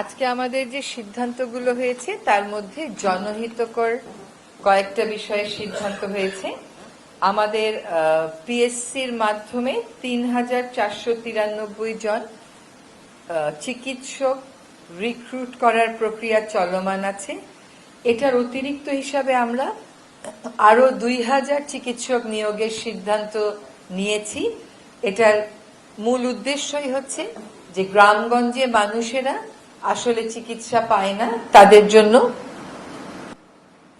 আজকে আমাদের যে সিদ্ধান্তগুলো হয়েছে, তার মধ্যে জনহিতকর কয়েকটা বিষয়ে সিদ্ধান্ত হয়েছে। আমাদের পিএসসির মাধ্যমে তিন হাজার চারশো তিরানব্বই জন চিকিৎসক রিক্রুট করার প্রক্রিয়া চলমান আছে। এটার অতিরিক্ত হিসাবে আমরা আরও দুই হাজার চিকিৎসক নিয়োগের সিদ্ধান্ত নিয়েছি। এটার মূল উদ্দেশ্যই হচ্ছে যে গ্রামগঞ্জে মানুষেরা আসলে চিকিৎসা পায় না, তাদের জন্য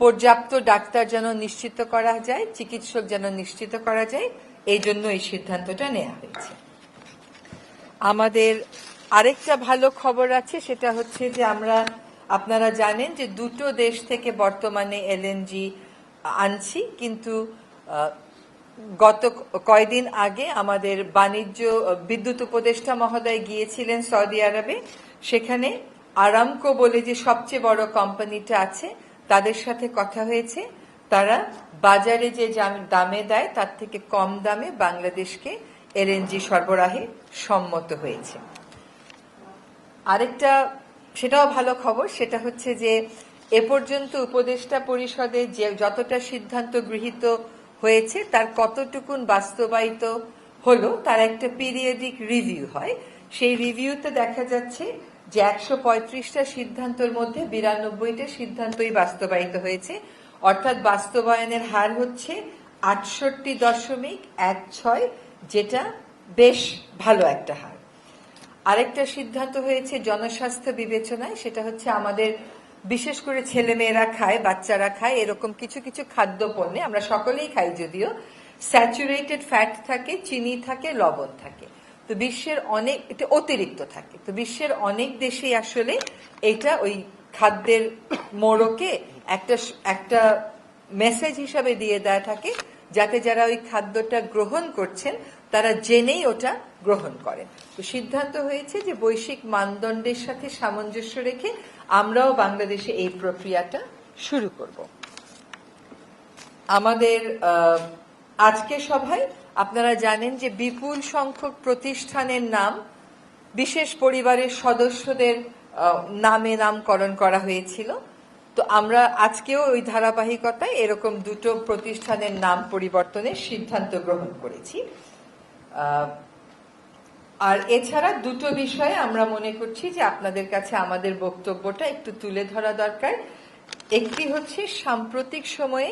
পর্যাপ্ত ডাক্তার যেন নিশ্চিত করা যায়, চিকিৎসক যেন নিশ্চিত করা যায়, এই জন্য এই সিদ্ধান্তটা নেওয়া হয়েছে। আমাদের আরেকটা ভালো খবর আছে, সেটা হচ্ছে যে আমরা, আপনারা জানেন যে দুটো দেশ থেকে বর্তমানে এলএনজি আনছি, কিন্তু গত কয়দিন আগে আমাদের বাণিজ্য, বিদ্যুৎ উপদেষ্টা মহোদয় গিয়েছিলেন সৌদি আরবে। সেখানে আরামকো বলে যে সবচেয়ে বড় কোম্পানিটা আছে, তাদের সাথে কথা হয়েছে। তারা বাজারে যে দামে দেয়, তার থেকে কম দামে বাংলাদেশকে এলএনজি সরবরাহে সম্মত হয়েছে। আরেকটা, সেটাও ভালো খবর, সেটা হচ্ছে যে এ পর্যন্ত উপদেষ্টা পরিষদে যে যতটা সিদ্ধান্ত গৃহীত হয়েছে, তার কতটুকুন বাস্তবায়িত হলো, তার একটা পিরিয়ডিক রিভিউ হয়। সেই রিভিউতে দেখা যাচ্ছে যে একশো পঁয়ত্রিশটা সিদ্ধান্তের মধ্যে বিরানব্বইটা সিদ্ধান্তই বাস্তবায়িত হয়েছে। অর্থাৎ বাস্তবায়নের হার হচ্ছে আটষট্টি দশমিক এক ছয়, যেটা বেশ ভালো একটা হার। আরেকটা সিদ্ধান্ত হয়েছে জনস্বাস্থ্য বিবেচনায়, সেটা হচ্ছে আমাদের বিশেষ করে ছেলে মেয়েরা খায়, বাচ্চারা খায়, এরকম কিছু কিছু খাদ্য পণ্যে আমরা সকলেই খাই যদিও, স্যাচুরেটেড ফ্যাট থাকে, চিনি থাকে, লবণ থাকে। তো বিশ্বের অনেক এটা অতিরিক্ত থাকে। তো বিশ্বের অনেক দেশেই আসলে এটা ওই খাদ্যের মোড়কে একটা একটা মেসেজ হিসাবে দিয়ে দেওয়া থাকে, যাতে যারা ওই খাদ্যটা গ্রহণ করছেন, তারা জেনেই ওটা গ্রহণ করেন। তো সিদ্ধান্ত হয়েছে যে বৈশ্বিক মানদণ্ডের সাথে সামঞ্জস্য রেখে আমরাও বাংলাদেশে এই প্রক্রিয়াটা শুরু করব। আমাদের আজকে সভায় আপনারা জানেন যে বিপুল সংখ্যক প্রতিষ্ঠানের নাম, বিশেষ পরিবারের সদস্যদের নামে নামকরণ করা হয়েছিল। তো আমরা আজকেও ওই ধারাবাহিকতায় এরকম দুটো প্রতিষ্ঠানের নাম পরিবর্তনের সিদ্ধান্ত গ্রহণ করেছি। আর এছাড়া দুটো বিষয়ে আমরা মনে করছি যে আপনাদের কাছে আমাদের বক্তব্যটা একটু তুলে ধরা দরকার। একটি হচ্ছে সাম্প্রতিক সময়ে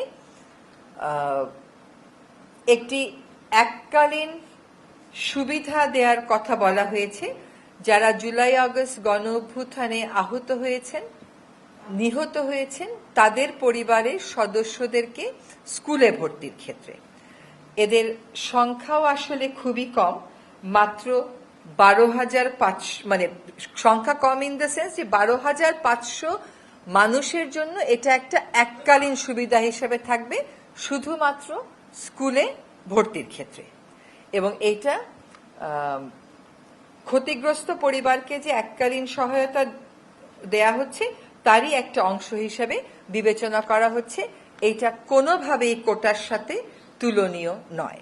একটি এককালীন সুবিধা দেওয়ার কথা বলা হয়েছে। যারা জুলাই, আগস্ট গণ অভ্যুত্থানে আহত হয়েছেন, নিহত হয়েছেন, তাদের পরিবারের সদস্যদেরকে স্কুলে ভর্তির ক্ষেত্রে। এদের সংখ্যাও আসলে খুবই কম, মাত্র বারো হাজার পাঁচশো মানে সংখ্যা কম ইন দ্য সেন্স যে বারো হাজার পাঁচশো মানুষের জন্য এটা একটা এককালীন সুবিধা হিসেবে থাকবে। শুধুমাত্র স্কুলে ভর্তির ক্ষেত্রে। এবং এইটা ক্ষতিগ্রস্ত পরিবারকে যে এককালীন সহায়তা দেয়া হচ্ছে, তারই একটা অংশ হিসেবে বিবেচনা করা হচ্ছে। এইটা কোনোভাবেই কোটার সাথে তুলনীয় নয়।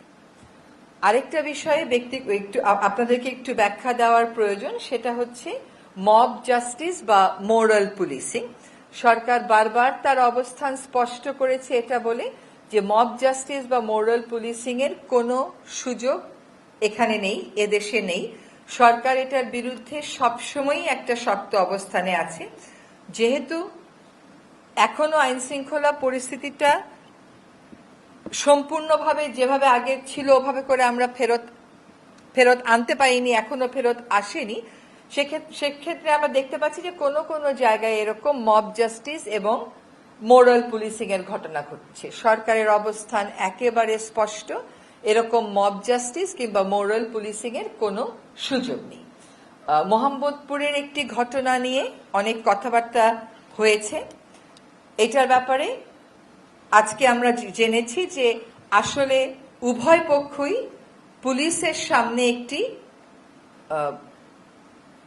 আরেকটা বিষয়ে ব্যক্তি, একটু আপনাদেরকে একটু ব্যাখ্যা দেওয়ার প্রয়োজন, সেটা হচ্ছে মব জাস্টিস বা মোরাল পুলিশিং সরকার বারবার তার অবস্থান স্পষ্ট করেছে এটা বলে যে মব জাস্টিস বা মোরাল পুলিশিং এর কোনো সুযোগ এখানে নেই, এদেশে নেই। সরকার এটার বিরুদ্ধে সবসময়ই একটা শক্ত অবস্থানে আছে। যেহেতু এখনও আইন শৃঙ্খলা পরিস্থিতিটা সম্পূর্ণভাবে যেভাবে আগে ছিল, ওভাবে করে আমরা ফেরত ফেরত আনতে পারিনি, এখনও ফেরত আসেনি। সেক্ষেত্রে আমরা দেখতে পাচ্ছি যে কোনো কোনো জায়গায় এরকম মব জাস্টিস এবং মোরাল পুলিশিং এর ঘটনা ঘটছে। সরকারের অবস্থান একেবারে স্পষ্ট। এরকম মব জাস্টিস কিংবা মোরাল পুলিশিং এর কোনো সুযোগ নেই। মোহাম্মদপুরের একটি ঘটনা নিয়ে অনেক কথাবার্তা হয়েছে। এটার ব্যাপারে আজকে আমরা জেনেছি যে আসলে উভয় পক্ষই পুলিশের সামনে একটি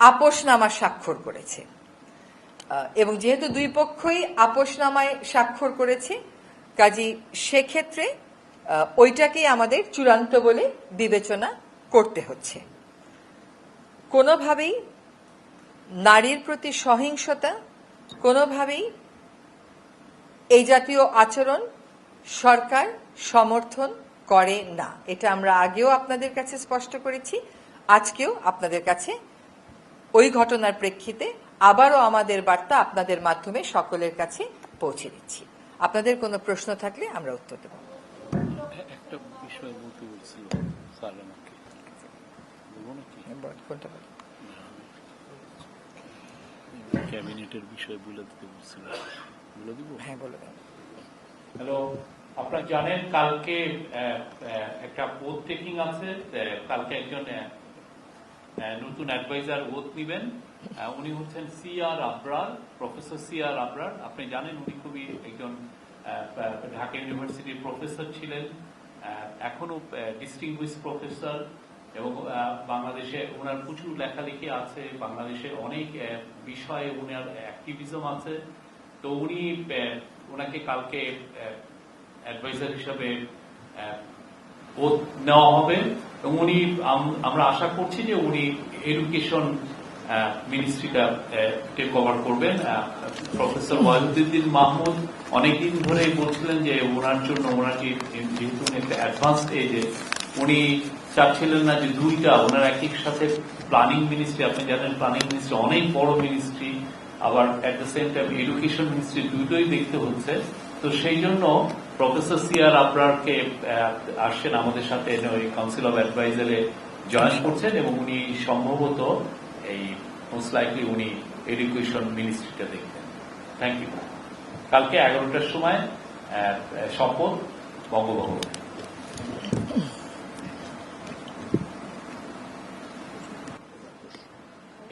আপোষনামা স্বাক্ষর করেছে। এবং যেহেতু দুই পক্ষই আপোষনামায় স্বাক্ষর করেছে, কাজী সেক্ষেত্রে ওইটাকেই আমাদের চূড়ান্ত বলে বিবেচনা করতে হচ্ছে। কোনোভাবেই নারীর প্রতি সহিংসতা, কোনোভাবেই এই জাতীয় আচরণ সরকার সমর্থন করে না। এটা আমরা আগেও আপনাদের কাছে স্পষ্ট করেছি, আজকেও আপনাদের কাছে ওই ঘটনার প্রেক্ষিতে আবারও আমাদের বার্তা আপনাদের মাধ্যমে সকলের কাছে পৌঁছে দিচ্ছি। আপনাদের কোনো প্রশ্ন থাকলে আমরা উত্তর দেব। একটা বিষয় বলতে বলছিল স্যার আমাকে? ক্যাবিনেটের বিষয় বলে দিতে বলছিল। বলে দিব? হ্যাঁ বলে দেন হ্যালো আপনারা জানেন কালকে একটা ওথ টেকিং আছে কালকে একজন নতুন অ্যাডভাইজার ওথ নিবেন। উনি হচ্ছেন C R Abrar, professor C R Abrar. আপনি জানেন উনি খুবই একজন ঢাকা ইউনিভার্সিটির প্রফেসর ছিলেন এখনও ডিস্টিংগুইশ প্রফেসর এবং বাংলাদেশে ওনার প্রচুর লেখালেখি আছে, বাংলাদেশে অনেক বিষয়ে ওনার অ্যাক্টিভিজম আছে। তো উনি ওনাকে কালকে অ্যাডভাইজার হিসাবে নেওয়া হবে। এবং উনি আমরা আশা করছি যে উনি এডুকেশন মিনিস্ট্রিটা টেক ওভার করবেন। প্রফেসর ওয়াহিদুদ্দিন মাহমুদ অনেকদিন ধরে বলছিলেন যে ওনার জন্য ওনার যেহেতু একটা অ্যাডভান্স এজে উনি চাচ্ছিলেন না যে দুইটা, ওনার একই সাথে প্ল্যানিং মিনিস্ট্রি আপনি জানেন প্ল্যানিং মিনিস্ট্রি অনেক বড় মিনিস্ট্রি আবার at the same time education ministry দুটোই দেখতে হচ্ছে। তো সেই জন্য প্রফেসর সিআর আবরারকে আসছেন আমাদের সাথে কাউন্সিল অফ অ্যাডভাইজারে জয়েন করছেন এবং উনি সম্ভবত এই মোস্ট লাইকলি উনি এডুকেশন মিনিস্ট্রিটা দেখবেন। থ্যাংক ইউ কালকে এগারোটার সময় শপথ, বঙ্গভবনে।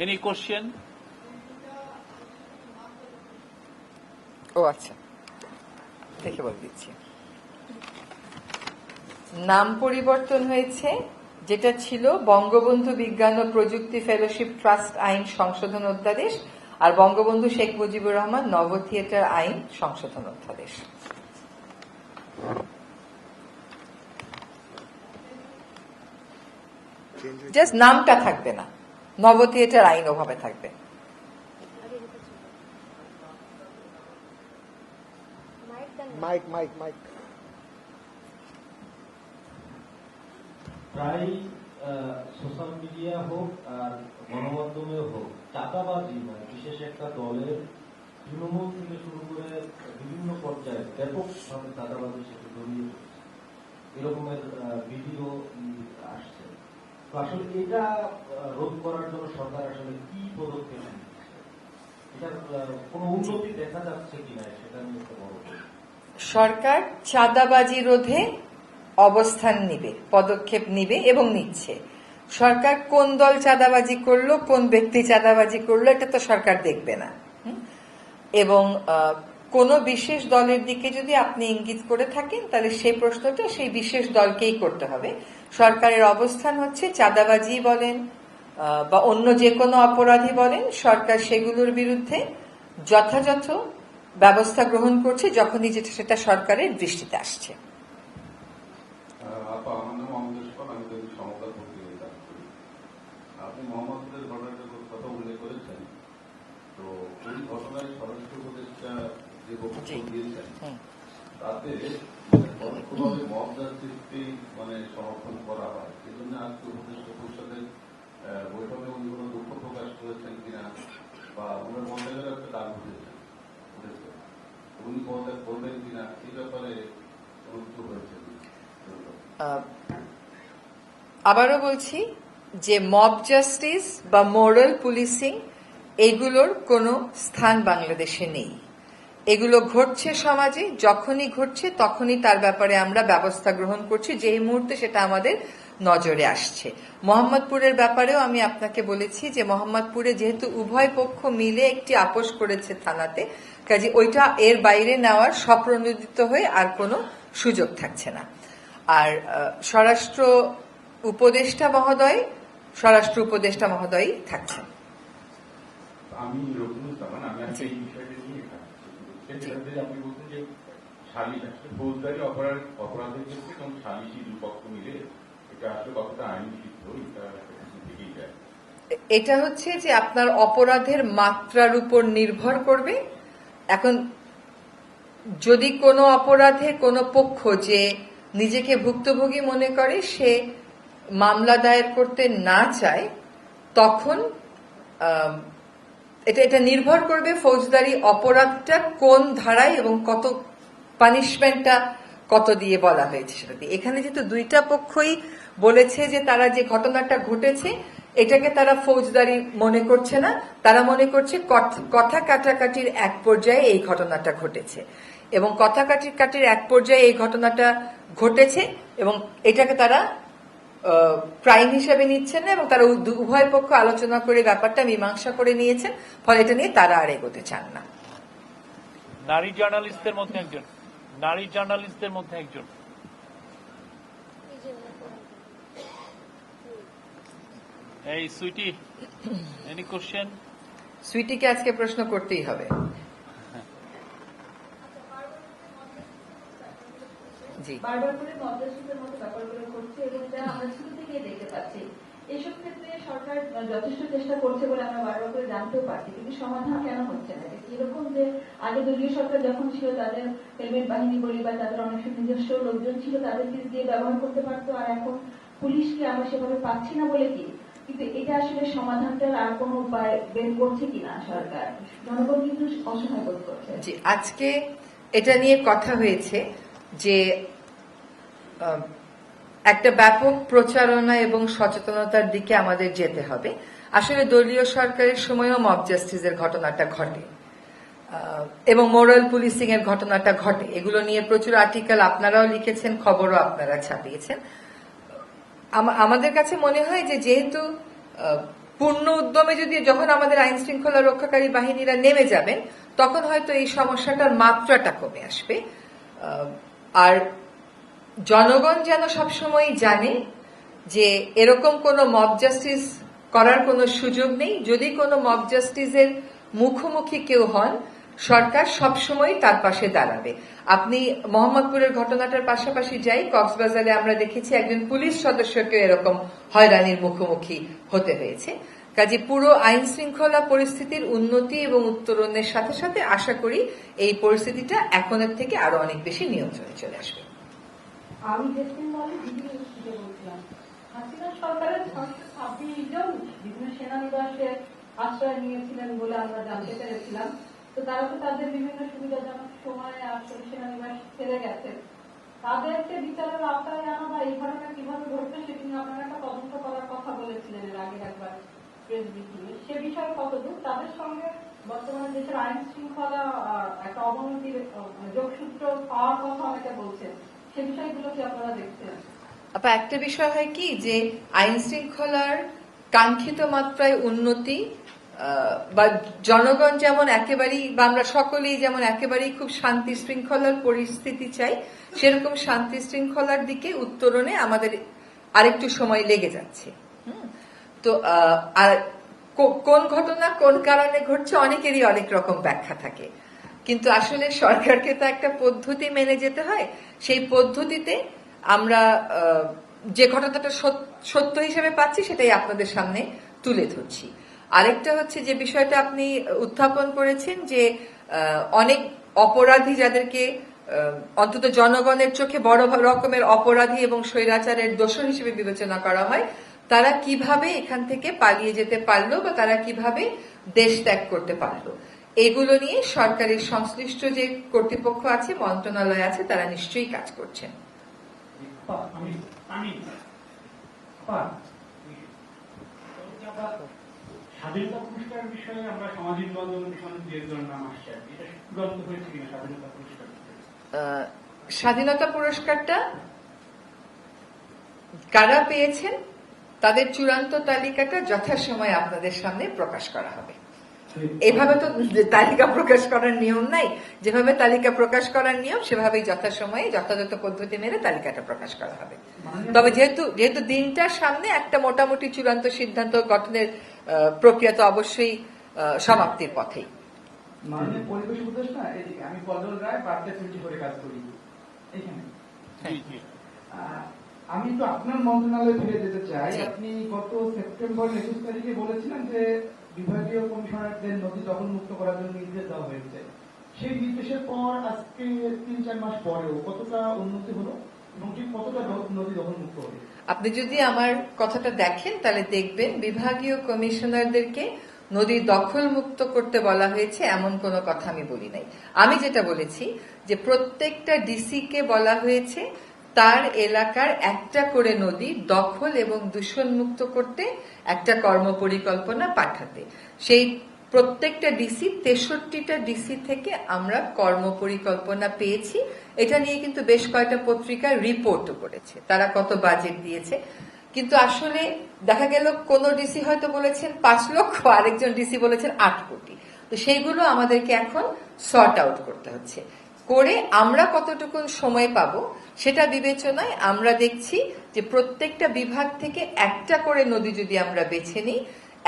এনি কোশ্চেন ও আচ্ছা। দেখে বলে দিচ্ছি। নাম পরিবর্তন হয়েছে যেটা ছিল বঙ্গবন্ধু বিজ্ঞান ও প্রযুক্তি ফেলোশিপ ট্রাস্ট আইন সংশোধন অধ্যাদেশ আর বঙ্গবন্ধু শেখ মুজিবুর রহমান নব থিয়েটার আইন সংশোধন অধ্যাদেশ। জাস্ট নামটা থাকবে না। নব থিয়েটার আইন ওভাবে থাকবে। Mike mike mike. প্রায় সোশ্যাল মিডিয়া হোক আর গণমাধ্যমে হোক, চাঁদাবাজি মানে বিশেষ একটা দলের তৃণমূল থেকে শুরু করে বিভিন্ন পর্যায়ে ব্যাপকভাবে চাঁদাবাজির সাথে জড়িয়ে। এরকমের ভিডিও আসছে। তো আসলে এটা রোধ করার জন্য সরকার আসলে কি পদক্ষেপ এটার কোনো উন্নতি দেখা যাচ্ছে কিনা সেটা নিয়ে সরকার চাঁদাবাজি রোধে অবস্থান নিবে, পদক্ষেপ নিবে এবং নিচ্ছে। সরকার কোন দল চাঁদাবাজি করল, কোন ব্যক্তি চাঁদাবাজি করল, এটা তো সরকার দেখবে না? এবং কোনো বিশেষ দলের দিকে যদি আপনি ইঙ্গিত করে থাকেন, তাহলে সেই প্রশ্নটা সেই বিশেষ দলকেই করতে হবে। সরকারের অবস্থান হচ্ছে চাঁদাবাজি বলেন বা অন্য যে কোনো অপরাধী বলেন, সরকার সেগুলোর বিরুদ্ধে যথাযথ ব্যবস্থা গ্রহণ করছে যখনই যেটা সেটা সরকারের দৃষ্টিতে আসছে আপা আমার নাম অমরেশ পাল আমি যদি সমকাল পত্রিকায় কাজ করি আপনি মোহাম্মদপুরের ঘটনাটার কথা উল্লেখ করেছেন তো ওই ঘটনায় স্বরাষ্ট্র উপদেষ্টা যে বক্তব্য জি। তাতে পরোক্ষভাবে মব মানে সমর্থন করা হয়। সেই জন্য আজকে উপদেষ্টা পরিষদের বৈঠকে উনি কোনো দুঃখ প্রকাশ করেছেন কিনা বা ওনার মন্ত্রণালয়ের একটা দাগ উঠেছেন উঠেছে উনি পদত্যাগ করবেন কিনা এই ব্যাপারে কিছু হয়েছে। আবারও বলছি যে মব জাস্টিস বা মোরাল পুলিশিং এগুলোর কোনো স্থান বাংলাদেশে নেই। এগুলো ঘটছে সমাজে যখনই ঘটছে তখনই তার ব্যাপারে আমরা ব্যবস্থা গ্রহণ করছি যেই মুহূর্তে সেটা আমাদের নজরে আসছে। মোহাম্মদপুরের ব্যাপারেও আমি আপনাকে বলেছি যে মোহাম্মদপুরে যেহেতু উভয় পক্ষ মিলে একটি আপোষ করেছে থানাতে কাজে ওইটা এর বাইরে নেওয়ার স্বপ্রণোদিত হয়ে আর কোনো সুযোগ থাকছে না। আর স্বরাষ্ট্র উপদেষ্টা মহোদয় স্বরাষ্ট্র উপদেষ্টা মহোদয়ই থাকছেন। আমি রবীন্দ্রনাথ আমি আজকে এই বিষয়টা নিয়ে কাজ আপনি বলছেন যে সালিশ ফৌজদারি অপরাধ অপরাধের ক্ষেত্রে এবং সালিশি দুপক্ষ মিলে এটা আসলে কতটা আইন সিদ্ধ এটা থেকেই যায়। এটা হচ্ছে যে আপনার অপরাধের মাত্রার উপর নির্ভর করবে। এখন যদি কোনো অপরাধে কোনো পক্ষ যে নিজেকে ভুক্তভোগী মনে করে সে মামলা দায়ের করতে না চায় তখন এটা এটা নির্ভর করবে ফৌজদারি অপরাধটা কোন ধারায় এবং কত পানিশমেন্টটা কত দিয়ে বলা হয়েছে সেটা দিয়ে। এখানে যেহেতু দুইটা পক্ষই বলেছে যে তারা যে ঘটনাটা ঘটেছে, এটাকে তারা ফৌজদারি মনে করছে না। তারা মনে করছে কথ- কাটাকাটির এক পর্যায়ে এই ঘটনাটা ঘটেছে এবং কথা কাটি কাটির এক পর্যায়ে এই ঘটনাটা ঘটেছে এবং এটাকে তারা ক্রাইম হিসেবে নিচ্ছেন না এবং তারা উভয় পক্ষ আলোচনা করে ব্যাপারটা মীমাংসা করে নিয়েছেন ফলে এটা নিয়ে তারা আর এগোতে চান না। নারী জার্নালিস্টদের মধ্যে একজন। নারী জার্নালিস্টদের মধ্যে একজন। এই সুইটি এনি কোশ্চেন সুইটিকে আজকে প্রশ্ন করতেই হবে। জি। বারবার করে মদ্রাসীদের মতো ব্যাপারগুলো করছে এবং যা আমরা শুরু থেকে দেখতে পাচ্ছি। এসব ক্ষেত্রে সরকার যথেষ্ট চেষ্টা করছে বলে আমরা বারবার করে জানতেও পারছি কিন্তু সমাধান কেন হচ্ছে না? এরকম যে আগে দলীয় সরকার যখন ছিল তাদের হেলমেট বাহিনী বলি বা তাদের অনেক নিজস্ব লোকজন ছিল তাদেরকে দিয়ে ব্যবহার করতে পারতো আর এখন পুলিশকে আমরা সেভাবে পাচ্ছি না বলে কি? কিন্তু এটা আসলে সমাধানটার আর কোনো উপায় বের করছে কিনা সরকার? জনগণ কিন্তু অসহায় বোধ করছে। আজকে এটা নিয়ে কথা হয়েছে যে একটা ব্যাপক প্রচারণা এবং সচেতনতার দিকে আমাদের যেতে হবে। আসলে দলীয় সরকারের সময়ও মব জাস্টিসের ঘটনাটা ঘটে। এবং মোরাল পুলিশিং এর ঘটনাটা ঘটে। এগুলো নিয়ে প্রচুর আর্টিকেল আপনারাও লিখেছেন, খবরও আপনারা ছাপিয়েছেন। আমাদের কাছে মনে হয় যে যেহেতু পূর্ণ উদ্যমে যদি যখন আমাদের আইন শৃঙ্খলা রক্ষাকারী বাহিনীরা নেমে যাবেন, তখন হয়তো এই সমস্যাটার মাত্রাটা কমে আসবে। আর জনগণ যেন সবসময় জানে যে এরকম কোনো মব জাস্টিস করার কোনো সুযোগ নেই। যদি কোনো মব জাস্টিসের মুখোমুখি কেউ হন, সরকার সবসময় তার পাশে দাঁড়াবে। আপনি মোহাম্মদপুরের ঘটনাটার পাশাপাশি যাই, কক্সবাজারে আমরা দেখেছি একজন পুলিশ সদস্যকে এরকম হয়রানির মুখোমুখি হতে হয়েছে। কাজে পুরো আইন শৃঙ্খলা পরিস্থিতির উন্নতি এবং উত্তরণের সাথে সাথে আশা করি এই পরিস্থিতিটা এখনের থেকে আরও অনেক বেশি নিয়ন্ত্রণে চলে আসবে। আমি দেশটির দলে বিভিন্ন থেকে বলছিলাম। হাসিনা সরকারের ছশো ছাব্বিশ জন বিভিন্ন সেনানিবাসে আশ্রয় নিয়েছিলেন বলে আমরা জানতে পেরেছিলাম। তো তারা তো তাদের বিভিন্ন সুবিধাজনক সময়ে আসলে সেনানিবাস ছেড়ে গেছে। তাদেরকে বিচারের আওতায় আনা বা এই ঘটনা কীভাবে ঘটবে সেটি নিয়ে আপনারা একটা তদন্ত করার কথা বলেছিলেন এর আগে একবার প্রেস ব্রিফিংয়ে সে বিষয়ে কতদূর? তাদের সঙ্গে বর্তমানে দেশের আইন শৃঙ্খলা একটা অবনতির যোগসূত্র পাওয়ার কথা অনেকে বলছেন। সে একটা বিষয় হয় কি যে আইন শৃঙ্খলার কাঙ্ক্ষিত মাত্রায় উন্নতি বা জনগণ যেমন একেবারেই বা আমরা সকলেই যেমন একেবারেই খুব শান্তি শৃঙ্খলার পরিস্থিতি চাই, সেরকম শান্তি শৃঙ্খলার দিকে উত্তরণে আমাদের আরেকটু সময় লেগে যাচ্ছে? তো আর কোন ঘটনা কোন কারণে ঘটছে অনেকেরই অনেক রকম ব্যাখ্যা থাকে। কিন্তু আসলে সরকারকে তো একটা পদ্ধতি মেনে যেতে হয়। সেই পদ্ধতিতে আমরা যে ঘটনাটা সত্য হিসেবে পাচ্ছি সেটাই আপনাদের সামনে তুলে ধরছি। আরেকটা হচ্ছে যে বিষয়টা আপনি উত্থাপন করেছেন যে অনেক অপরাধী যাদেরকে অন্তত জনগণের চোখে বড় রকমের অপরাধী এবং স্বৈরাচারের দোষর হিসেবে বিবেচনা করা হয়, তারা কীভাবে এখান থেকে পালিয়ে যেতে পারল বা তারা কীভাবে দেশ ত্যাগ করতে পারল? এগুলো নিয়ে সরকারের সংশ্লিষ্ট যে কর্তৃপক্ষ আছে মন্ত্রণালয় আছে তারা নিশ্চয়ই কাজ করছেন। স্বাধীনতা পুরস্কার বিষয়ে আমরা সামাজিক নাম আসছে পুরস্কার স্বাধীনতা পুরস্কারটা কারা পেয়েছেন তাদের চূড়ান্ত তালিকাটা যথাসময়ে আপনাদের সামনে প্রকাশ করা হবে। এভাবে তো তালিকা প্রকাশ করার নিয়ম নাই। যেভাবে তালিকা প্রকাশ করার নিয়ম সেভাবেই যথাসময়ে যথাযথ পদ্ধতি মেনে তালিকাটা প্রকাশ করা হবে। তবে যেহেতু যেহেতু দিনটার সামনে একটা মোটামুটি চূড়ান্ত সিদ্ধান্ত গঠনের প্রক্রিয়া তো অবশ্যই আহ, সমাপ্তির পথেই। পরিবেশ উপদেষ্টা এদিকে আমি বদল রায় বার্তা টোয়েন্টি ফোরে কাজ করি। এখানে জি জি। আহ, আমি তো আপনার মন্ত্রণালয়ে ফিরে যেতে চাই। আপনি গত সেপ্টেম্বর একুশ তারিখে বলেছিলেন যে বিভাগীয় কমিশনারদের নদী দখল মুক্ত করার জন্য নির্দেশ দেওয়া হয়েছে। সেই নির্দেশের পর আজকে তিন চার মাস পরেও কতটা উন্নতি হলো এবং ঠিক কতটা নদী দখল মুক্ত হলো আপনি যদি আমার কথাটা দেখেন, তাহলে দেখবেন বিভাগীয় কমিশনারদেরকে নদী দখল মুক্ত করতে বলা হয়েছে এমন কোনো কথা আমি বলি নাই। আমি যেটা বলেছি যে প্রত্যেকটা ডিসি কে বলা হয়েছে তার এলাকার একটা করে নদী দখল এবং দূষণ মুক্ত করতে একটা কর্মপরিকল্পনা পাঠাতে। সেই প্রত্যেকটা ডিসি তেষট্টিটা ডিসি থেকে আমরা কর্মপরিকল্পনা পেয়েছি। এটা নিয়ে কিন্তু বেশ কয়েকটা পত্রিকা রিপোর্টও করেছে। তারা কত বাজেট দিয়েছে। কিন্তু আসলে দেখা গেল কোন ডিসি হয়তো বলেছেন পাঁচ লক্ষ, আরেকজন ডিসি বলেছেন আট কোটি। তো সেইগুলো আমাদেরকে এখন সর্ট আউট করতে হচ্ছে। করে আমরা কতটুকু সময় পাবো সেটা বিবেচনায় আমরা দেখছি যে প্রত্যেকটা বিভাগ থেকে একটা করে নদী যদি আমরা বেছে নিই,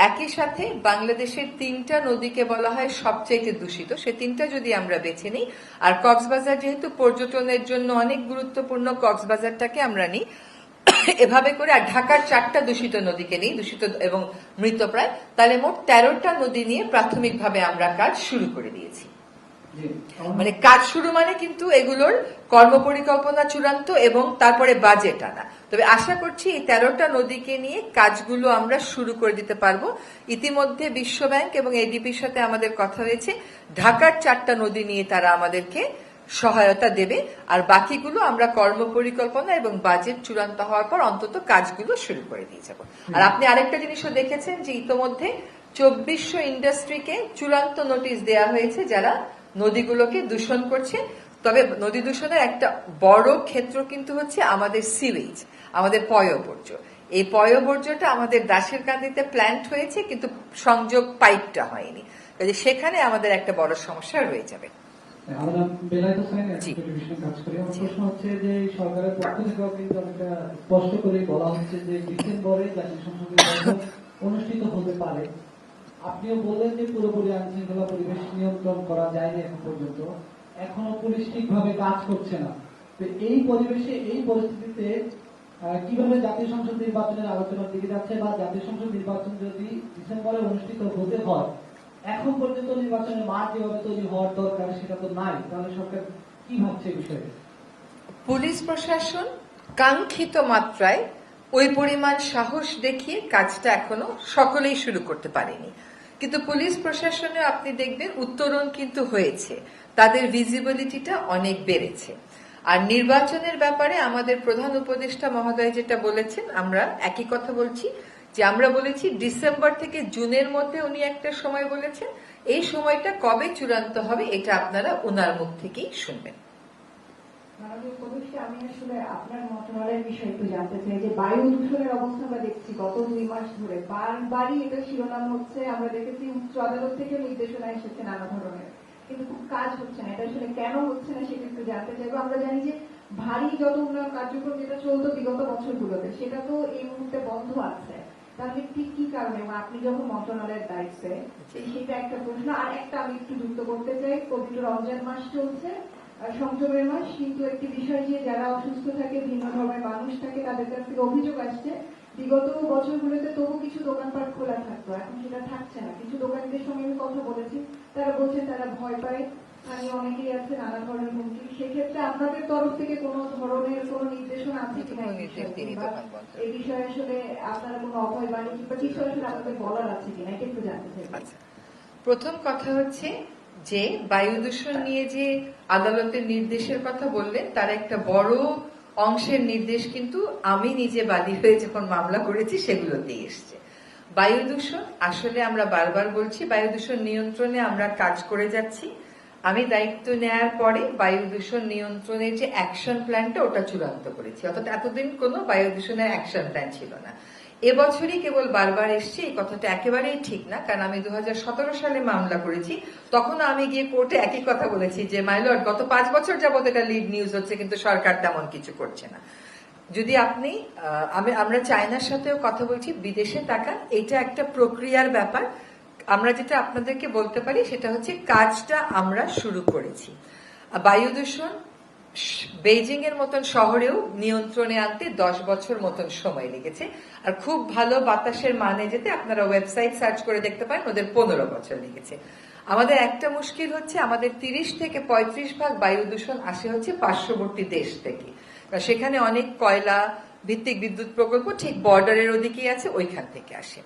একই সাথে বাংলাদেশের তিনটা নদীকে বলা হয় সবচাইতে দূষিত। সে তিনটা যদি আমরা বেছে নিই, আর কক্সবাজার যেহেতু পর্যটনের জন্য অনেক গুরুত্বপূর্ণ, কক্সবাজারটাকে আমরা নিই, এভাবে করে আর ঢাকার চারটা দূষিত নদীকে নিই, দূষিত এবং মৃতপ্রায়, তাহলে মোট তেরোটা নদী নিয়ে প্রাথমিকভাবে আমরা কাজ শুরু করে দিয়েছি। মানে কাজ শুরু মানে কিন্তু এগুলোর কর্মপরিকল্পনা চূড়ান্ত এবং তারপরে বাজেট আনা। তবে আশা করছি এই তেরোটা নদীকে নিয়ে কাজগুলো আমরা শুরু করে দিতে পারব। ইতিমধ্যে বিশ্ব ব্যাংক এবং এডিপির সাথে আমাদের কথা হয়েছে। ঢাকার চারটা নদী নিয়ে তারা আমাদেরকে সহায়তা দেবে। আর বাকিগুলো আমরা কর্মপরিকল্পনা এবং বাজেট চূড়ান্ত হওয়ার পর অন্তত কাজগুলো শুরু করে দিয়ে যাব। আর আপনি আরেকটা জিনিসও দেখেছেন যে ইতোমধ্যে চব্বিশশো ইন্ডাস্ট্রিকে চূড়ান্ত নোটিশ দেয়া হয়েছে যারা নদীগুলোকে দূষণ করছে। তবে নদী দূষণের একটা বড় ক্ষেত্র কিন্তু হচ্ছে আমাদের সিওয়েজ আমাদের পয়বর্জ্য এই পয়বর্জ্যটা আমাদের দাসের কান্দিতে প্ল্যান্ট হয়েছে কিন্তু সংযোগ পাইপটা হয়নি। কাজে সেখানে আমাদের একটা বড় সমস্যা রয়ে যাবে। অনুষ্ঠিত হতে পারে। আপনিও বললেন যে পুরোপুরি আইন পরিবেশ নিয়ন্ত্রণ করা যায়নি এখন পর্যন্ত। এখনও পুলিশ ঠিকভাবে কাজ করছে না। তো এই পরিবেশে, এই পরিস্থিতিতে কীভাবে জাতীয় সংসদ নির্বাচনের আলোচনার দিকে যাচ্ছে বা জাতীয় সংসদ নির্বাচন যদি ডিসেম্বরে অনুষ্ঠিত হতে হয়, এখন পর্যন্ত নির্বাচনের মাঠ যেভাবে তৈরি হওয়ার দরকার সেটা তো নাই। তাহলে সরকার কি ভাবছে বিষয়ে? পুলিশ প্রশাসন কাঙ্ক্ষিত মাত্রায় ওই পরিমাণ সাহস দেখিয়ে কাজটা এখনও সকলেই শুরু করতে পারেনি। কিন্তু পুলিশ প্রশাসনে আপনি দেখবেন উত্তরণ কিন্তু হয়েছে। তাদের ভিজিবিলিটিটা অনেক বেড়েছে। আর নির্বাচনের ব্যাপারে আমাদের প্রধান উপদেষ্টা মহোদয় যেটা বলেছেন, আমরা একই কথা বলছি, যে আমরা বলেছি ডিসেম্বর থেকে জুনের মধ্যে উনি একটা সময় বলেছেন। এই সময়টা কবে চূড়ান্ত হবে, এটা আপনারা ওনার মুখ থেকেই শুনবেন। ভারী যত উন্নয়ন কার্যক্রম যেটা চলতো বিগত বছরগুলোতে, সেটা তো এই মুহূর্তে বন্ধ আছে। তাহলে ঠিক কি কারণে? আপনি যখন মন্ত্রণালয়ের দায়িত্বে সেটা একটা প্রশ্ন। আর একটা আমি একটু যুক্ত করতে চাই, পবিত্র রমজান মাস চলছে। সংযমের মাস কিন্তু একটি বিষয় যে যারা অসুস্থ থাকে ভিন্ন ধর্মের মানুষ থাকে তাদের কাছ থেকে অভিযোগ আসছে। বিগত বছরগুলোতে তবু কিছু দোকানপাট খোলা থাকতো এখন সেটা থাকছে না। কিছু দোকানিদের সঙ্গে আমি কথা বলেছি। তারা বলছে তারা ভয় পায়। স্থানীয় অনেকেই আছে নানা ধরনের হুমকি। সেক্ষেত্রে আপনাদের তরফ থেকে কোনো ধরনের কোনো নির্দেশনা আছে কিনা এই বিষয়ে? আসলে আপনারা কোনো অভয় বাণী কিংবা কিছু আসলে আমাদের বলার আছে কিনা এটা একটু জানতে চাই আচ্ছা। প্রথম কথা হচ্ছে যে বায়ু দূষণ নিয়ে যে আদালতের নির্দেশের কথা বললেন তার একটা বড় অংশের নির্দেশ কিন্তু আমি নিজে বাদী হয়ে যখন মামলা করেছি, সেগুলোতেই এসছে। বায়ু দূষণ, আসলে আমরা বারবার বলছি, বায়ু দূষণ নিয়ন্ত্রণে আমরা কাজ করে যাচ্ছি। আমি দায়িত্ব নেয়ার পরে বায়ু দূষণ নিয়ন্ত্রণের যে অ্যাকশন প্ল্যানটা ওটা চূড়ান্ত করেছি। অর্থাৎ এতদিন কোনো বায়ু দূষণের অ্যাকশন প্ল্যান ছিল না। এবছরই কেবল বারবার এসছে, এই কথাটা একেবারেই ঠিক না। কারণ আমি দু হাজার সতেরো সালে মামলা করেছি তখন আমি গিয়ে কোর্টে একই কথা বলেছি যে মাইলর্ড গত পাঁচ বছর যাবত এটা লিড নিউজ হচ্ছে, কিন্তু সরকার তেমন কিছু করছে না। যদি আপনি আমি, আমরা চায়নার সাথেও কথা বলছি, বিদেশে টাকা এটা একটা প্রক্রিয়ার ব্যাপার। আমরা যেটা আপনাদেরকে বলতে পারি সেটা হচ্ছে কাজটা আমরা শুরু করেছি। বায়ু দূষণ বেইজিং এর মতন শহরেও নিয়ন্ত্রণে আনতে দশ বছর মতন সময় লেগেছে। আর খুব ভালো বাতাসের মানে যেতে আপনারা ওয়েবসাইট সার্চ করে দেখতে পারেন, ওদের পনেরো বছর লেগেছে। আমাদের একটা মুশকিল হচ্ছে, আমাদের তিরিশ থেকে পঁয়ত্রিশ ভাগ বায়ু দূষণ আসে হচ্ছে পার্শ্ববর্তী দেশ থেকে। সেখানে অনেক কয়লা, ভিত্তিক বিদ্যুৎ প্রকল্প ঠিক বর্ডারের ওদিকেই আছে, ওইখান থেকে আসে।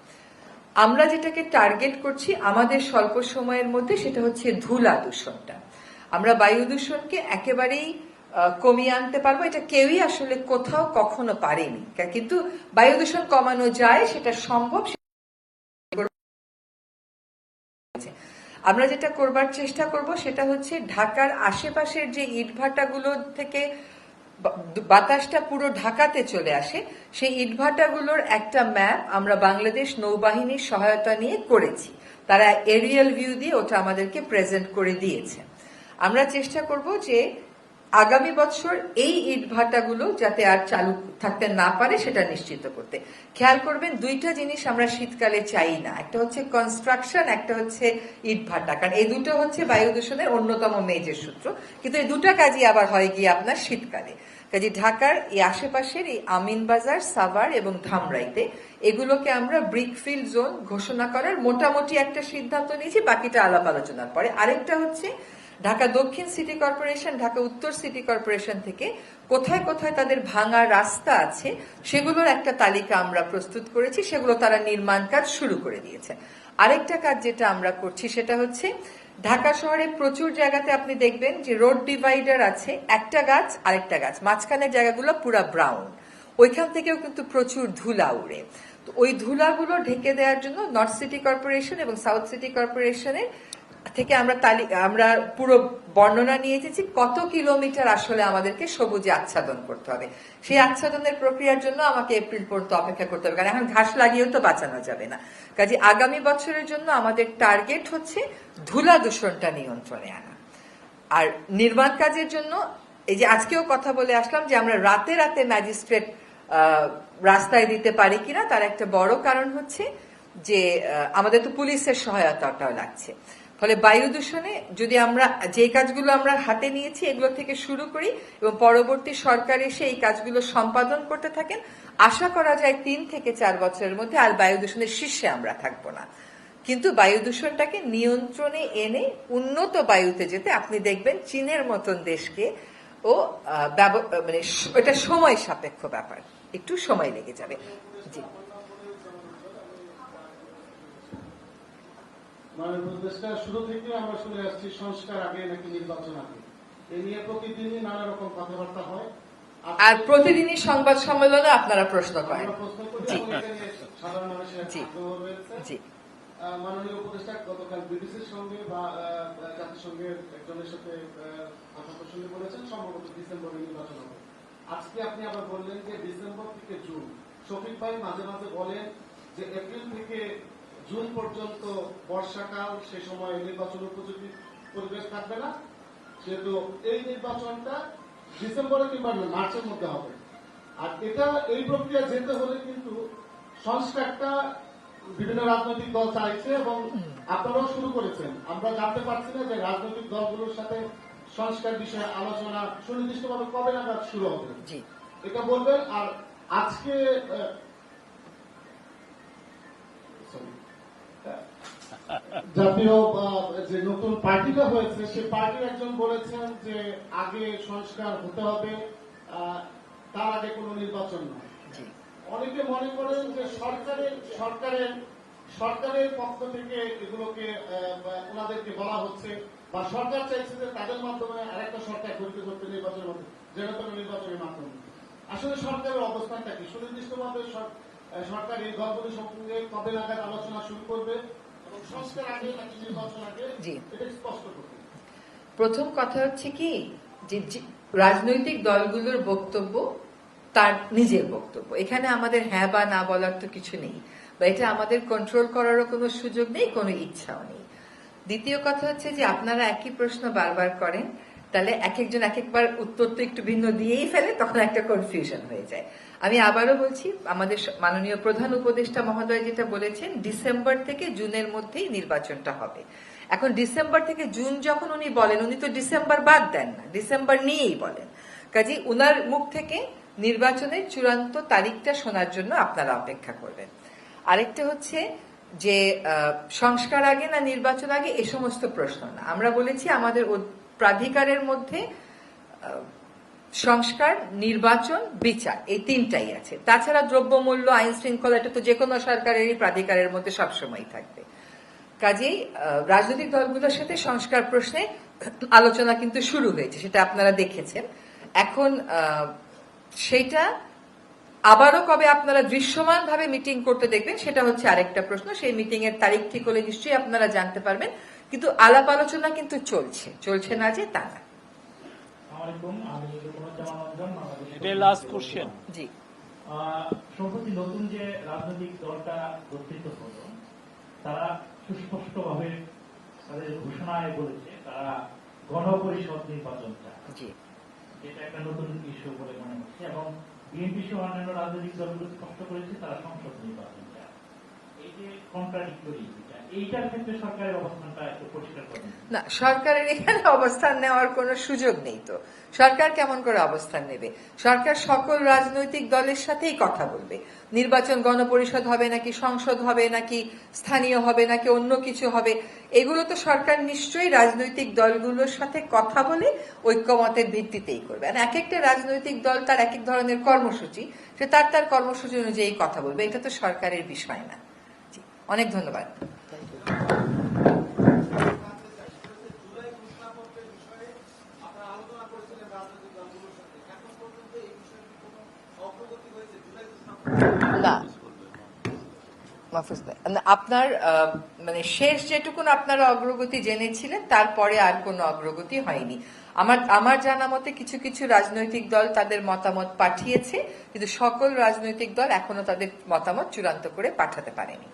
আমরা যেটাকে টার্গেট করছি আমাদের স্বল্প সময়ের মধ্যে সেটা হচ্ছে ধুলা দূষণটা। আমরা বায়ু দূষণকে একেবারেই কমিয়ে আনতে পারব। এটা কেউই আসলে কোথাও কখনো পারেনি। কিন্তু বায়ু দূষণ কমানো যায়, সেটা সম্ভব আমরা যেটা করবার চেষ্টা করব সেটা হচ্ছে ঢাকার আশেপাশের যে ইটভাটাগুলো থেকে বাতাসটা পুরো ঢাকাতে চলে আসে। সেই ইটভাটাগুলোর একটা ম্যাপ আমরা বাংলাদেশ নৌবাহিনীর সহায়তা নিয়ে করেছি। তারা এরিয়াল ভিউ দিয়ে ওটা আমাদেরকে প্রেজেন্ট করে দিয়েছে। আমরা চেষ্টা করব যে আগামী বছর এই ইটভাটাগুলো যাতে আর চালু থাকতে না পারে, সেটা নিশ্চিত করতে। খেয়াল করবেন, দুইটা জিনিস আমরা শীতকালে চাই না। একটা হচ্ছে কনস্ট্রাকশন একটা হচ্ছে ইটভাটা কারণ এই দুটো হচ্ছে বায়ু দূষণের অন্যতম মেজের সূত্র। কিন্তু এই দুটো কাজই আবার হয় গিয়ে আপনার শীতকালে। কাজে ঢাকার এই আশেপাশের এই আমিনবাজার সাভার এবং ধামরাইতে এগুলোকে আমরা ব্রিকফিল্ড জোন ঘোষণা করার মোটামুটি একটা সিদ্ধান্ত নিয়েছি, বাকিটা আলাপ আলোচনার পরে। আরেকটা হচ্ছে ঢাকা দক্ষিণ সিটি কর্পোরেশন, ঢাকা উত্তর সিটি কর্পোরেশন থেকে কোথায় কোথায় তাদের ভাঙা রাস্তা আছে, সেগুলোর একটা তালিকা আমরা প্রস্তুত করেছি, সেগুলো তারা নির্মাণ কাজ শুরু করে দিয়েছে। আরেকটা কাজ যেটা আমরা করছি সেটা হচ্ছে, ঢাকা শহরে প্রচুর জায়গাতে আপনি দেখবেন যে রোড ডিভাইডার আছে, একটা গাছ, আরেকটা গাছ, মাঝখানের জায়গাগুলো পুরা ব্রাউন। ওইখান থেকেও কিন্তু প্রচুর ধুলা উড়ে। তো ওই ধুলাগুলো ঢেকে দেওয়ার জন্য নর্থ সিটি কর্পোরেশন এবং সাউথ সিটি কর্পোরেশনের থেকে আমরা তালি- আমরা পুরো বর্ণনা নিয়ে এসেছি কত কিলোমিটার আসলে আমাদেরকে সবুজে আচ্ছাদন করতে হবে। সেই আচ্ছাদনের প্রক্রিয়ার জন্য আমাকে এপ্রিল পর্যন্ত অপেক্ষা করতে হবে, কারণ এখন ঘাস লাগিয়েও তো বাঁচানো যাবে না। কাজে আগামী বছরের জন্য আমাদের টার্গেট হচ্ছে ধুলা দূষণটা নিয়ন্ত্রণে আনা। আর নির্মাণ কাজের জন্য এই যে আজকেও কথা বলে আসলাম যে আমরা রাতে রাতে ম্যাজিস্ট্রেট রাস্তায় দিতে পারি কিনা, তার একটা বড় কারণ হচ্ছে যে আমাদের তো পুলিশের সহায়তাটাও লাগছে। ফলে বায়ু দূষণে যদি আমরা যে কাজগুলো আমরা হাতে নিয়েছি, এগুলো থেকে শুরু করি এবং পরবর্তী সরকার এসে এই কাজগুলো সম্পাদন করতে থাকেন, আশা করা যায় তিন থেকে চার বছরের মধ্যে আর বায়ু দূষণের শীর্ষে আমরা থাকব না। কিন্তু বায়ু দূষণটাকে নিয়ন্ত্রণে এনে উন্নত বায়ুতে যেতে আপনি দেখবেন চীনের মতন দেশকে ও মানে এটা সময় সাপেক্ষ ব্যাপার। একটু সময় লেগে যাবে। জি। মাননীয় উপদেষ্টা শুরু থেকে আমরা শুনে আসছি সংস্কার আগে নাকি নির্বাচন আগে। এ নিয়ে প্রতিদিনই নানা রকম কথাবার্তা হয়। আর প্রতিদিনই সংবাদ সম্মেলনে আপনারা প্রশ্ন করেন। সাধারণ মানুষের জি। মাননীয় উপদেষ্টা গতকাল বিবিসির সঙ্গে বা জাতিসংঘের একজনের সাথে কথা প্রসঙ্গে বলেছেন সম্ভবত ডিসেম্বরে নির্বাচন হবে। আজকে আপনি আবার বললেন যে ডিসেম্বর থেকে জুন। শফিক ভাই মাঝে মাঝে বলেন যে এপ্রিল থেকে জুন পর্যন্ত বর্ষাকাল সে সময় নির্বাচন উপযোগী পরিবেশ থাকবে না। সেহেতু এই নির্বাচনটা ডিসেম্বরে কিংবা মার্চের মধ্যে হবে। আর এটা এই প্রক্রিয়া যেতে হলে কিন্তু সংস্কারটা বিভিন্ন রাজনৈতিক দল চাইছে এবং আপনারাও শুরু করেছেন। আমরা জানতে পারছি না যে রাজনৈতিক দলগুলোর সাথে সংস্কার বিষয়ে আলোচনা সুনির্দিষ্টভাবে কবে নাগাদ শুরু হবে। এটা বলবেন আর আজকে sorry. জাতীয় যে নতুন পার্টিটা হয়েছে সেই পার্টির একজন বলেছেন যে আগে সংস্কার হতে হবে তার আগে কোনো নির্বাচন নয়। অনেকে মনে করেন যে সরকারের সরকারের সরকারের পক্ষ থেকে এগুলোকে ওনাদেরকে বলা হচ্ছে বা সরকার চাইছে যে তাদের মাধ্যমে আরেকটা সরকার গঠিত করতে নির্বাচনের মধ্যে যেন কোনো নির্বাচনের মাধ্যমে। আসলে সরকারের অবস্থানটা কি? সুনির্দিষ্টভাবে সরকার এই দলগুলির সঙ্গে কবে নাগাদ আলোচনা শুরু করবে এবং সংস্কার আগে নাকি নির্বাচন আগে এটা স্পষ্ট করবে। প্রথম কথা হচ্ছে কি যে রাজনৈতিক দলগুলোর বক্তব্য তার নিজের বক্তব্য। এখানে আমাদের হ্যাঁ বা না বলার তো কিছু নেই বা এটা আমাদের কন্ট্রোল করারও কোনো সুযোগ নেই কোনো ইচ্ছাও নেই। দ্বিতীয় কথা হচ্ছে যে আপনারা একই প্রশ্ন বারবার করেন তাহলে এক একজন এক একবার উত্তর তো একটু ভিন্ন দিয়েই ফেলে, তখন একটা কনফিউশন হয়ে যায়। আমি আবারও বলছি, আমাদের মাননীয় প্রধান উপদেষ্টা মহোদয় যেটা বলেছেন, ডিসেম্বর থেকে জুনের মধ্যেই নির্বাচনটা হবে। এখন ডিসেম্বর থেকে জুন যখন উনি বলেন, উনি তো ডিসেম্বর বাদ দেন না, ডিসেম্বর নিয়েই বলেন। কাজে উনার মুখ থেকে নির্বাচনের চূড়ান্ত তারিখটা শোনার জন্য আপনারা অপেক্ষা করবেন। আরেকটা হচ্ছে যে সংস্কার আগে না নির্বাচন আগে, এ সমস্ত প্রশ্ন না। আমরা বলেছি আমাদের প্রাধিকারের মধ্যে সংস্কার, নির্বাচন, বিচার, এই তিনটাই আছে। তাছাড়া দ্রব্যমূল্য আইন শৃঙ্খলা এটা তো যে কোনো সরকারেরই প্রাধিকারের মধ্যে সবসময় থাকবে। কাজেই রাজনৈতিক দলগুলোর সাথে সংস্কার প্রশ্নে আলোচনা কিন্তু শুরু হয়েছে, সেটা আপনারা দেখেছেন। এখন সেইটা আবারও কবে আপনারা দৃশ্যমান ভাবে মিটিং করতে দেখবেন, সেটা হচ্ছে আরেকটা প্রশ্ন। সেই মিটিং এর তারিখ ঠিক হলে নিশ্চয়ই আপনারা জানতে পারবেন। কিন্তু আলাপ আলোচনা কিন্তু চলছে চলছে না যে তা না। জি। সম্প্রতি নতুন যে রাজনৈতিক দলটা গঠিত হলো তারা সুস্পষ্টভাবে তাদের ঘোষণায় বলেছে তারা গণপরিষদ নির্বাচন চায় যেটা একটা নতুন ইস্যু বলে মনে হচ্ছে এবং বিএনপি সহ অন্যান্য রাজনৈতিক দলগুলো স্পষ্ট করেছে তারা সংসদ নির্বাচন চায় এই যে কন্ট্রাডিক্টরি না, সরকারের এখানে অবস্থান নেওয়ার কোনো সুযোগ নেই তো। সরকার কেমন করে অবস্থান নেবে? সরকার সকল রাজনৈতিক দলের সাথেই কথা বলবে। নির্বাচন গণপরিষদ হবে নাকি সংসদ হবে, নাকি স্থানীয় হবে, নাকি অন্য কিছু হবে, এগুলো তো সরকার নিশ্চয়ই রাজনৈতিক দলগুলোর সাথে কথা বলে ঐক্যমতের ভিত্তিতেই করবে। আর এক একটা রাজনৈতিক দল তার এক এক ধরনের কর্মসূচি, সে তার তার কর্মসূচি অনুযায়ী কথা বলবে। এটা তো সরকারের বিষয় না। অনেক ধন্যবাদ। আপনার মানে শেষ যেটুকুন আপনারা অগ্রগতি জেনেছিলেন, তারপরে আর কোনো অগ্রগতি হয়নি। আমার আমার জানা মতে কিছু কিছু রাজনৈতিক দল তাদের মতামত পাঠিয়েছে, কিন্তু সকল রাজনৈতিক দল এখনও তাদের মতামত চূড়ান্ত করে পাঠাতে পারেনি।